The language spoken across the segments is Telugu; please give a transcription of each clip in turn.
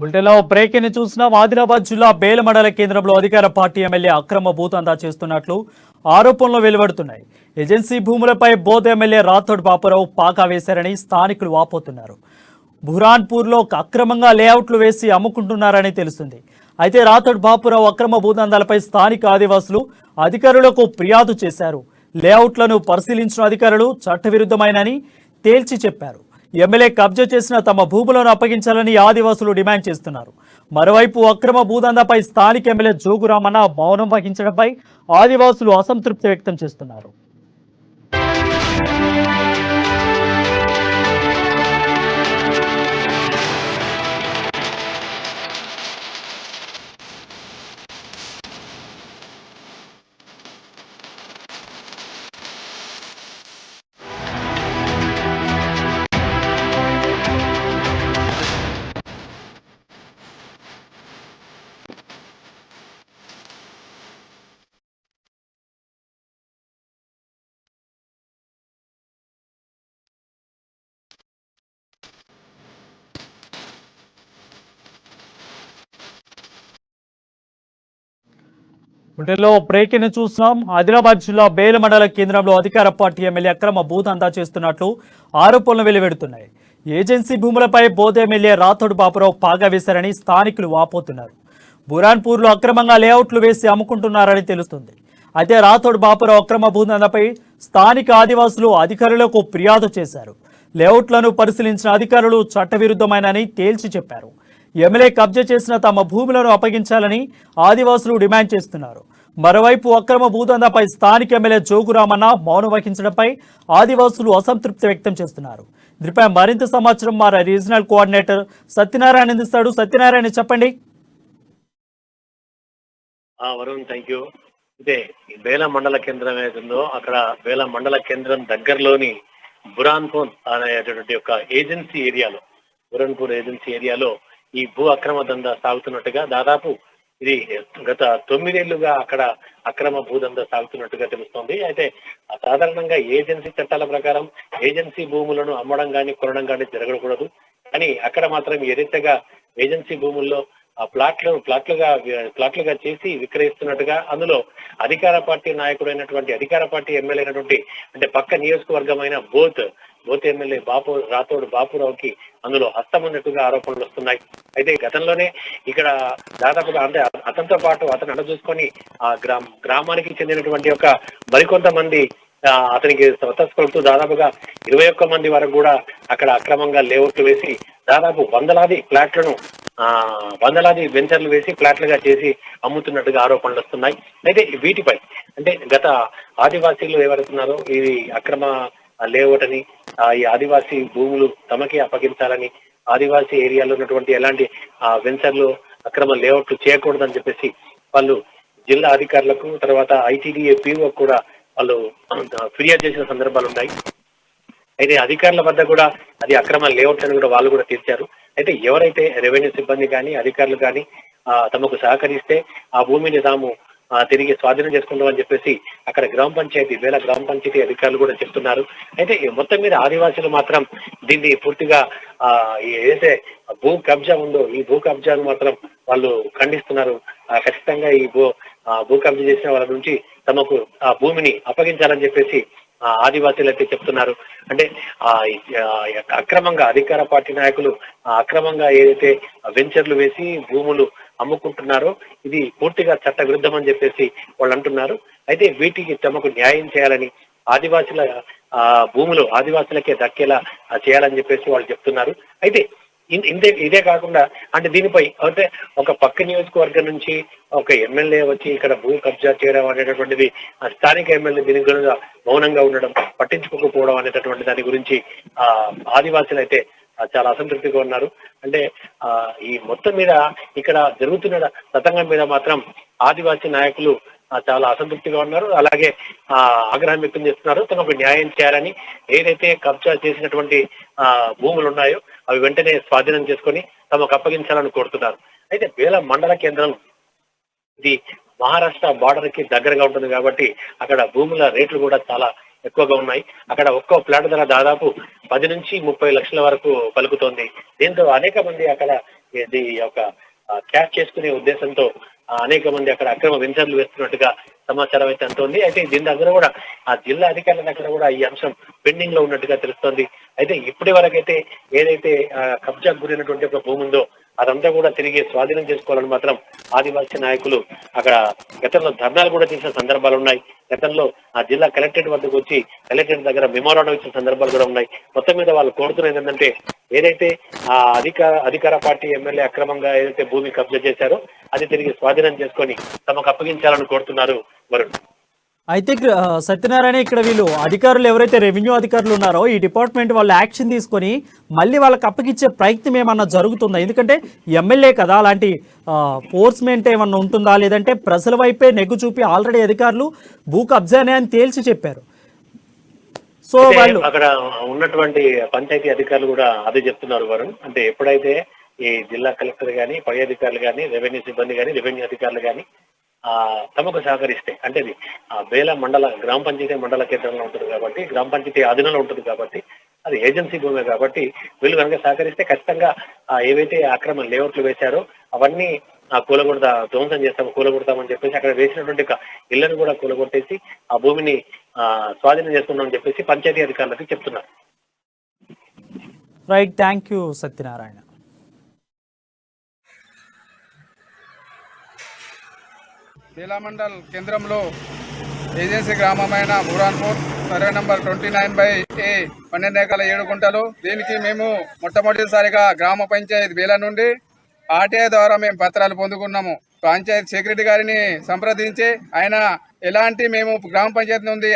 బులెటిన్లో బ్రేకింగ్ చూసినాం ఆదిలాబాద్ జిల్లా బేల మండల కేంద్రంలో అధికార పార్టీ ఎమ్మెల్యే అక్రమ భూతందా చేస్తున్నట్లు ఆరోపణలు వెలువడుతున్నాయి. ఏజెన్సీ భూములపై బోధ ఎమ్మెల్యే రాథోడ్ బాపురావు పాకా వేశారని స్థానికులు వాపోతున్నారు. బురాన్పూర్లో అక్రమంగా లేఅవుట్లు వేసి అమ్ముకుంటున్నారని తెలుస్తుంది. అయితే రాథోడ్ బాపురావు అక్రమ భూదందాలపై స్థానిక ఆదివాసులు అధికారులకు ఫిర్యాదు చేశారు. లేఅవుట్లను పరిశీలించిన అధికారులు చట్టవిరుద్ధమైనని తేల్చి చెప్పారు. ఎమ్మెల్యే కబ్జా చేసిన తమ భూములను అప్పగించాలని ఆదివాసులు డిమాండ్ చేస్తున్నారు. మరోవైపు అక్రమ భూదందాపై స్థానిక ఎమ్మెల్యే జోగురామన్న మౌనం వహించడంపై ఆదివాసులు అసంతృప్తి వ్యక్తం చేస్తున్నారు. బులెటిన్లో బ్రేకింగ్ చూస్తున్నాం. ఆదిలాబాద్ జిల్లా బేల మండల కేంద్రంలో అధికార పార్టీ ఎమ్మెల్యే అక్రమ భూదందా చేస్తున్నట్లు ఆరోపణలు వెలువెడుతున్నాయి. ఏజెన్సీ భూములపై బోధ ఎమ్మెల్యే రాథోడ్ బాపురావు పాగా వేశారని స్థానికులు వాపోతున్నారు. బురాన్పూర్లో అక్రమంగా లేఅవుట్లు వేసి అమ్ముకుంటున్నారని తెలుస్తుంది. అయితే రాథోడ్ బాపురావు అక్రమ భూదందాపై స్థానిక ఆదివాసులు అధికారులకు ఫిర్యాదు చేశారు. లేఅవుట్లను పరిశీలించిన అధికారులు చట్టవిరుద్ధమైనని తేల్చి చెప్పారు. ఎమ్మెల్యే కబ్జా చేసిన తమ భూములను అప్పగించాలని ఆదివాసులు డిమాండ్ చేస్తున్నారు. మరోవైపు అక్రమ భూదందాపై స్థానిక ఎమ్మెల్యే జోగురామన్న మౌనం వహించడంపై ఆదివాసులు అసంతృప్తి వ్యక్తం చేస్తున్నారు. దీనిపై మరింత సమాచారం మా రీజనల్ కోఆర్డినేటర్ సత్యనారాయణ అందిస్తాడు. సత్యనారాయణ చెప్పండి. ఆ వరుణ్ థ్యాంక్ యూ ఇదే వేల మండల కేంద్రం ఏదైతుందో అక్కడ వేల మండల కేంద్రం దగ్గరలోని బురాన్పూర్ అనేటటువంటి ఒక ఏజెన్సీ ఏరియాలో బురాన్పూర్ ఏజెన్సీ ఏరియాలో ఈ భూ అక్రమ దందా సాగుతున్నట్టుగా దాదాపు ఇది గత తొమ్మిదేళ్ళుగా అక్కడ అక్రమ భూదందా సాగుతున్నట్టుగా తెలుస్తోంది. అయితే సాధారణంగా ఏజెన్సీ చట్టాల ప్రకారం ఏజెన్సీ భూములను అమ్మడం కానీ కొనడం కానీ జరగకూడదు. కానీ అక్కడ మాత్రం ఏదైతేగా ఏజెన్సీ భూముల్లో ఆ ప్లాట్లు ప్లాట్లుగా ప్లాట్లుగా చేసి విక్రయిస్తున్నట్టుగా అందులో అధికార పార్టీ నాయకుడైనటువంటి అధికార పార్టీ ఎమ్మెల్యే అయినటువంటి అంటే పక్క నియోజకవర్గమైన both both MLA Bapu Rathod బాపురావుకి అందులో హస్తం ఉన్నట్టుగా ఆరోపణలు వస్తున్నాయి. అయితే గతంలోనే ఇక్కడ దాదాపుగా అంటే అతనితో పాటు అతను అడ చూసుకొని ఆ గ్రామ గ్రామానికి చెందినటువంటి ఒక మరికొంతమంది అతనికి అతనికి స్వతస్ఫూర్తు దాదాపుగా ఇరవై ఒక్క మంది వరకు కూడా అక్కడ అక్రమంగా లేఅవుట్లు వేసి దాదాపు వందలాది ఫ్లాట్లను ఆ వందలాది వెంచర్లు వేసి ఫ్లాట్లుగా చేసి అమ్ముతున్నట్టుగా ఆరోపణలు వస్తున్నాయి. అయితే వీటిపై అంటే గత ఆదివాసీలు ఎవరుతున్నారో ఇది అక్రమ లేఅవుట్ అని ఆ, ఈ ఆదివాసీ భూములు తమకే అప్పగించాలని ఆదివాసీ ఏరియాలో ఉన్నటువంటి ఎలాంటి ఆ, వెంచర్లు అక్రమ లేఅవుట్లు చేయకూడదని చెప్పేసి వాళ్ళు జిల్లా అధికారులకు తర్వాత ఐటీడీఏ పీఓ కూడా వాళ్ళు ఫిర్యాదు చేసిన సందర్భాలు ఉన్నాయి. అయితే అధికారుల వద్ద కూడా అది అక్రమ లేఅవుట్ అని కూడా వాళ్ళు కూడా తీర్చారు. అయితే ఎవరైతే రెవెన్యూ సిబ్బంది కానీ అధికారులు కానీ ఆ, తమకు సహకరిస్తే ఆ భూమిని తాము తిరిగి స్వాధీనం చేసుకుంటామని చెప్పేసి అక్కడ గ్రామ పంచాయతీ వేల గ్రామ పంచాయతీ అధికారులు కూడా చెప్తున్నారు. అయితే ఈ మొత్తం మీద ఆదివాసులు మాత్రం దీన్ని పూర్తిగా ఆ ఏదైతే భూ కబ్జా ఉందో ఈ భూ కబ్జాను మాత్రం వాళ్ళు ఖండిస్తున్నారు. ఖచ్చితంగా ఈ భూ ఆ, భూ కబ్జా చేసిన వాళ్ళ నుంచి తమకు ఆ భూమిని అప్పగించాలని చెప్పేసి ఆ, ఆదివాసీలు అయితే చెప్తున్నారు. అంటే ఆ యొక్క అక్రమంగా అధికార పార్టీ నాయకులు ఆ, అక్రమంగా ఏదైతే వెంచర్లు వేసి భూములు అమ్ముకుంటున్నారో ఇది పూర్తిగా చట్ట విరుద్ధం అని చెప్పేసి వాళ్ళు అంటున్నారు. అయితే వీటికి తమకు న్యాయం చేయాలని ఆదివాసుల ఆ భూములు ఆదివాసులకే దక్కేలా చేయాలని చెప్పేసి వాళ్ళు చెప్తున్నారు. అయితే ఇంతే ఇదే కాకుండా అంటే దీనిపై అంటే ఒక పక్క నియోజకవర్గం నుంచి ఒక ఎమ్మెల్యే వచ్చి ఇక్కడ భూ కబ్జా చేయడం అనేటటువంటిది స్థానిక ఎమ్మెల్యే దీని గురించి మౌనంగా ఉండడం పట్టించుకోకపోవడం అనేటటువంటి దాని గురించి ఆ ఆదివాసులు అయితే చాలా అసంతృప్తిగా ఉన్నారు. అంటే ఆ ఈ మొత్తం మీద ఇక్కడ జరుగుతున్న తతంగం మీద మాత్రం ఆదివాసీ నాయకులు చాలా అసంతృప్తిగా ఉన్నారు. అలాగే ఆ ఆగ్రహం వ్యక్తం చేస్తున్నారు. తమకు న్యాయం చేయాలని ఏదైతే కబ్జా చేసినటువంటి ఆ భూములు ఉన్నాయో అవి వెంటనే స్వాధీనం చేసుకొని తమకు అప్పగించాలని కోరుతున్నారు. అయితే బేల మండల కేంద్రం ఇది మహారాష్ట్ర బార్డర్కి దగ్గరగా ఉంటుంది కాబట్టి అక్కడ భూముల రేట్లు కూడా చాలా ఎక్కువగా ఉన్నాయి. అక్కడ ఒక్కో ప్లాట్ ధర దాదాపు పది నుంచి ముప్పై లక్షల వరకు పలుకుతోంది. దీంతో అనేక మంది అక్కడ ఇది ఒక క్యాష్ చేసుకునే ఉద్దేశంతో అనేక మంది అక్కడ అక్రమ వెంచర్లు వేస్తున్నట్టుగా సమాచారం అయితే అంతోంది అయితే దీని దగ్గర కూడా ఆ జిల్లా అధికారుల దగ్గర కూడా ఈ అంశం పెండింగ్లో ఉన్నట్టుగా తెలుస్తోంది. అయితే ఇప్పటి వరకైతే ఏదైతే కబ్జాకు గురైనటువంటి ఒక భూమి ఉందో అదంతా కూడా తిరిగి స్వాధీనం చేసుకోవాలని మాత్రం ఆదివాసీ నాయకులు అక్కడ గతంలో ధర్నాలు కూడా చేసిన సందర్భాలు ఉన్నాయి. గతంలో ఆ జిల్లా కలెక్టరేట్ వద్దకు వచ్చి కలెక్టరేట్ దగ్గర మెమోరాండం ఇచ్చిన సందర్భాలు కూడా ఉన్నాయి. మొత్తం మీద వాళ్ళు కోరుతున్నది ఏంటంటే ఏదైతే ఆ అధికార అధికార పార్టీ ఎమ్మెల్యే అక్రమంగా ఏదైతే భూమి కబ్జా చేశారో అది తిరిగి స్వాధీనం చేసుకొని తమకు అప్పగించాలని కోరుతున్నారు వరుణ్. అయితే సత్యనారాయణ ఇక్కడ వీళ్ళు అధికారులు ఎవరైతే రెవెన్యూ అధికారులు ఉన్నారో ఈ డిపార్ట్మెంట్ వాళ్ళు యాక్షన్ తీసుకొని మళ్ళీ వాళ్ళకి అప్పగించే ప్రయత్నం ఏమన్నా జరుగుతుందా? ఎందుకంటే ఎమ్మెల్యే కదా అలాంటి ఫోర్స్మెంట్ ఏమన్నా ఉంటుందా? లేదంటే ప్రజల వైపే నెగ్గు చూపి ఆల్రెడీ అధికారులు భూ కబ్జానే అని తేల్చి చెప్పారు. సో వాళ్ళు అక్కడ ఉన్నటువంటి పంచాయతీ అధికారులు కూడా అదే చెప్తున్నారు వరుణ్. అంటే ఎప్పుడైతే ఈ జిల్లా కలెక్టర్ గాని పై అధికారులు గాని రెవెన్యూ సిబ్బంది గాని రెవెన్యూ అధికారులు గాని తమకు సహకరిస్తే అంటే ఇది ఆ బేల మండల గ్రామ పంచాయతీ మండల కేంద్రంలో ఉంటుంది కాబట్టి గ్రామ పంచాయతీ ఆధీనంలో ఉంటుంది కాబట్టి అది ఏజెన్సీ భూమే కాబట్టి వీళ్ళు కనుక సహకరిస్తే ఖచ్చితంగా ఆ ఏవైతే అక్రమ లేఅవుట్లు వేశారో అవన్నీ ఆ కూలగొడతా ధ్వంసం చేస్తాం కూలగొడతామని చెప్పేసి అక్కడ వేసినటువంటి ఇళ్ళను కూడా కూలగొట్టేసి ఆ భూమిని ఆ స్వాధీనం చేసుకున్నామని చెప్పేసి పంచాయతీ అధికారులకి చెప్తున్నారు. Right thank you Satyanarayana mandal కేంద్రంలో agency గ్రామమైన Buranpur survey number twenty nine by A పన్నెండు ఎకరాల ఏడు గుంటలు. దీనికి మేము మొట్టమొదటిసారిగా గ్రామ పంచాయతీ వేల నుండి ఆర్టీఐ ద్వారా మేము పత్రాలు పొందుకున్నాము. పంచాయతీ సెక్రటరీ గారిని సంప్రదించి ఆయన ఎలాంటి మేము గ్రామ పంచాయతీ నుండి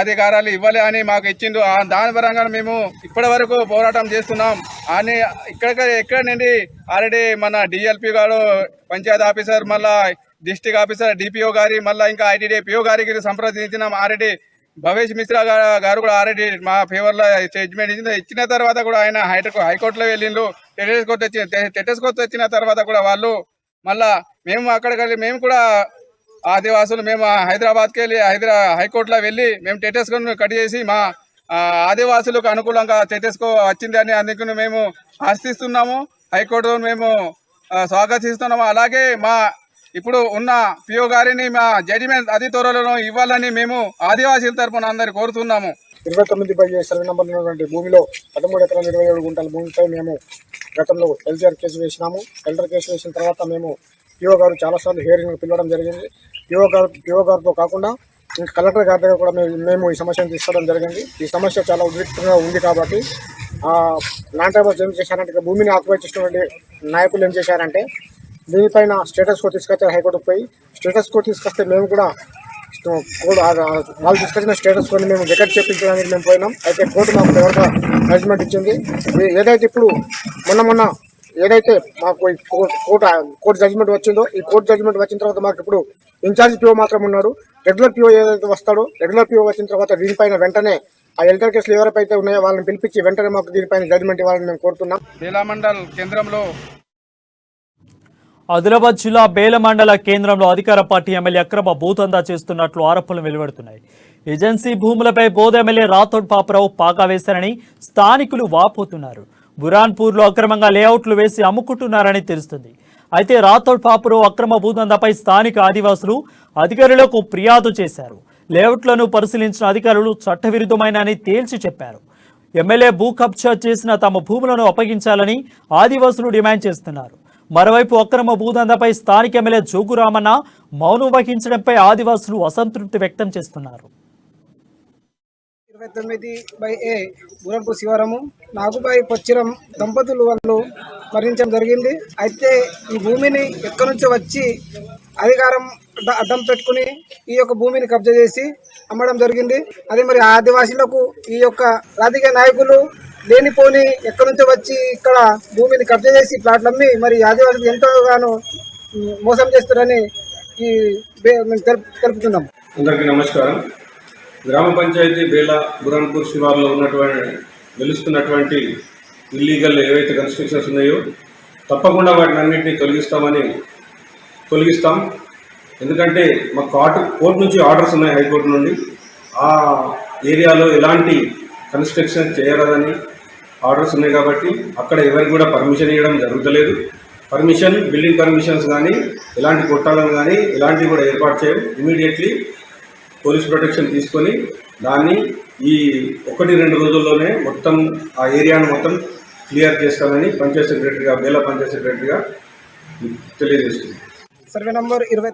అధికారాలు ఇవ్వాలి అని మాకు ఇచ్చిండు. దాని పరంగా మేము ఇప్పటి వరకు పోరాటం చేస్తున్నాం. అని ఇక్కడ ఎక్కడ నుండి ఆల్రెడీ మన డిఎల్పి గారు పంచాయతీ ఆఫీసర్ మళ్ళా district officer D P O గారి మళ్ళీ ఇంకా ఐటీడీ పిఓ గారికి సంప్రదించిన. ఆల్రెడీ భవేష్ మిశ్రా గారు కూడా ఆల్రెడీ మా ఫేవర్లో ఇచ్చింది ఇచ్చిన తర్వాత కూడా ఆయన హైకోర్టు హైకోర్టులో వెళ్ళిండు టెటెస్ కోర్టు వచ్చి టెటెస్ కోర్టు వచ్చిన తర్వాత కూడా వాళ్ళు మళ్ళా మేము అక్కడికి వెళ్ళి మేము కూడా ఆదివాసులు మేము హైదరాబాద్కి వెళ్ళి హైదరా హైకోర్టులో వెళ్ళి మేము టెటెస్ కట్ చేసి మా ఆదివాసులకు అనుకూలంగా టెటెస్కో వచ్చింది అని అందుకు మేము ఆశిస్తున్నాము. హైకోర్టు మేము స్వాగతిస్తున్నాము. అలాగే మా ఇప్పుడు ఉన్న పిఓ గారిని మా జడ్జిమెంట్ అతి త్వరలో ఇవ్వాలని మేము ఆదివాసీల తరపున అందరు కోరుతున్నాము. ఇరవై తొమ్మిది బై సర్వే నంబర్ ఉన్నటువంటి భూమిలో పదమూడు ఎకరాల ఇరవై ఏడు గుంటల భూమిపై మేము గతంలో ఎల్జీఆర్ కేసు వేసినాము. ఎల్డర్ కేసు వేసిన తర్వాత మేము పిఓ గారు చాలాసార్లు హియరింగ్ పిలవడం జరిగింది. పిఓ గారు పిఓ గారితో కాకుండా ఇంకా కలెక్టర్ గారి దగ్గర కూడా మేము మేము ఈ సమస్యను తీసుకోవడం జరిగింది. ఈ సమస్య చాలా ఉద్రిక్తంగా ఉంది కాబట్టి నాన్ ట్రైబల్స్ ఏం చేశారంటే భూమిని ఆక్యుపై చేసినటువంటి నాయకులు ఏం చేశారంటే దీనిపైన స్టేటస్ కో తీసుకొచ్చారు హైకోర్టుకు పోయి. స్టేటస్ కో తీసుకొస్తే మేము కూడా వాళ్ళు తీసుకొచ్చిన స్టేటస్ కొన్ని మేము రికార్డ్ చేయించడానికి మేము పోయినాం. అయితే కోర్టు మాకు ఎవరిగా జడ్జ్మెంట్ ఇచ్చింది. ఏదైతే ఇప్పుడు మొన్న మొన్న ఏదైతే మాకు ఈ కోర్టు కోర్టు జడ్జ్మెంట్ వచ్చిందో ఈ కోర్టు జడ్జ్మెంట్ వచ్చిన తర్వాత మాకు ఇప్పుడు ఇన్ఛార్జ్ పిఓ మాత్రం ఉన్నారు రెగ్యులర్ పిఓ ఏదైతే వస్తాడో రెగ్యులర్ పిఓ వచ్చిన తర్వాత దీనిపైన వెంటనే ఆ ఎల్టర్ కేసులు ఎవరైతే ఉన్నాయో వాళ్ళని పిలిపించి వెంటనే మాకు దీనిపైన జడ్జ్మెంట్ ఇవ్వాలని మేము కోరుతున్నాం. మండల్ కేంద్రంలో ఆదిలాబాద్ జిల్లా బేల మండల కేంద్రంలో అధికార పార్టీ ఎమ్మెల్యే అక్రమ భూతందా చేస్తున్నట్లు ఆరోపణలు వెలువడుతున్నాయి. ఏజెన్సీ భూములపై బోధ ఎమ్మెల్యే రాథోడ్ పాపరావు పాకా వేశారని స్థానికులు వాపోతున్నారు. బురాన్పూర్లో అక్రమంగా లేఅవుట్లు వేసి అమ్ముకుంటున్నారని తెలుస్తుంది. అయితే రాథోడ్ పాపరావు అక్రమ భూదందాపై స్థానిక ఆదివాసులు అధికారులకు ఫిర్యాదు చేశారు. లేఅవుట్లను పరిశీలించిన అధికారులు చట్టవిరుద్ధమైన అని తేల్చి చెప్పారు. ఎమ్మెల్యే భూ కబ్జా చేసిన తమ భూములను అప్పగించాలని ఆదివాసులు డిమాండ్ చేస్తున్నారు. మరోవైపు అక్రమ భూదందాపై స్థానిక ఎమ్మెల్యే జోగురామన్న మౌనం వహించడంపై ఆదివాసులు అసంతృప్తి వ్యక్తం చేస్తున్నారు. ఇరవై తొమ్మిది బై ఏ బురంపు శివరము నాగుబాయి పొచ్చిరం దంపతులు వాళ్ళు మరణించడం జరిగింది. అయితే ఈ భూమిని ఎక్కడి నుంచో వచ్చి అధికారం అడ్డం పెట్టుకుని ఈ యొక్క భూమిని కబ్జా చేసి అమ్మడం జరిగింది. అదే మరి ఆదివాసీలకు ఈ యొక్క రాజకీయ నాయకులు లేనిపోని ఎక్కడి నుంచో వచ్చి ఇక్కడ భూమిని కబ్జా చేసి ప్లాట్లు అమ్మి మరి ఆదివాసులు ఎంతోగానో మోసం చేస్తారని ఈ మేము తెలుపుతున్నాం. అందరికీ నమస్కారం. గ్రామ పంచాయతీ బేలా బురాన్పూర్ శివార్లో ఉన్నటువంటి వెలుస్తున్నటువంటి ఇల్లీగల్ ఏవైతే కన్స్ట్రక్షన్స్ ఉన్నాయో తప్పకుండా వాటిని అన్నింటినీ తొలగిస్తామని తొలగిస్తాం. ఎందుకంటే మా కోర్టు కోర్టు నుంచి ఆర్డర్స్ ఉన్నాయి హైకోర్టు నుండి. ఆ ఏరియాలో ఎలాంటి కన్స్ట్రక్షన్ చేయరాదని ఆర్డర్స్ ఉన్నాయి కాబట్టి అక్కడ ఎవరికి కూడా పర్మిషన్ ఇవ్వడం జరుగుతలేదు. పర్మిషన్ బిల్డింగ్ పర్మిషన్స్ కానీ ఎలాంటి కొట్టాలను కానీ ఇలాంటివి కూడా ఏర్పాటు చేయం ఇమీడియట్లీ పోలీస్ ప్రొటెక్షన్ తీసుకొని దాన్ని ఈ ఒకటి రెండు రోజుల్లోనే మొత్తం ఆ ఏరియాను మొత్తం క్లియర్ చేస్తామని పంచాయత్ సెక్రటరీగా బేలా పంచాయత్ సెక్రటరీగా తెలియజేస్తుంది. సర్వే నంబర్ ఇరవై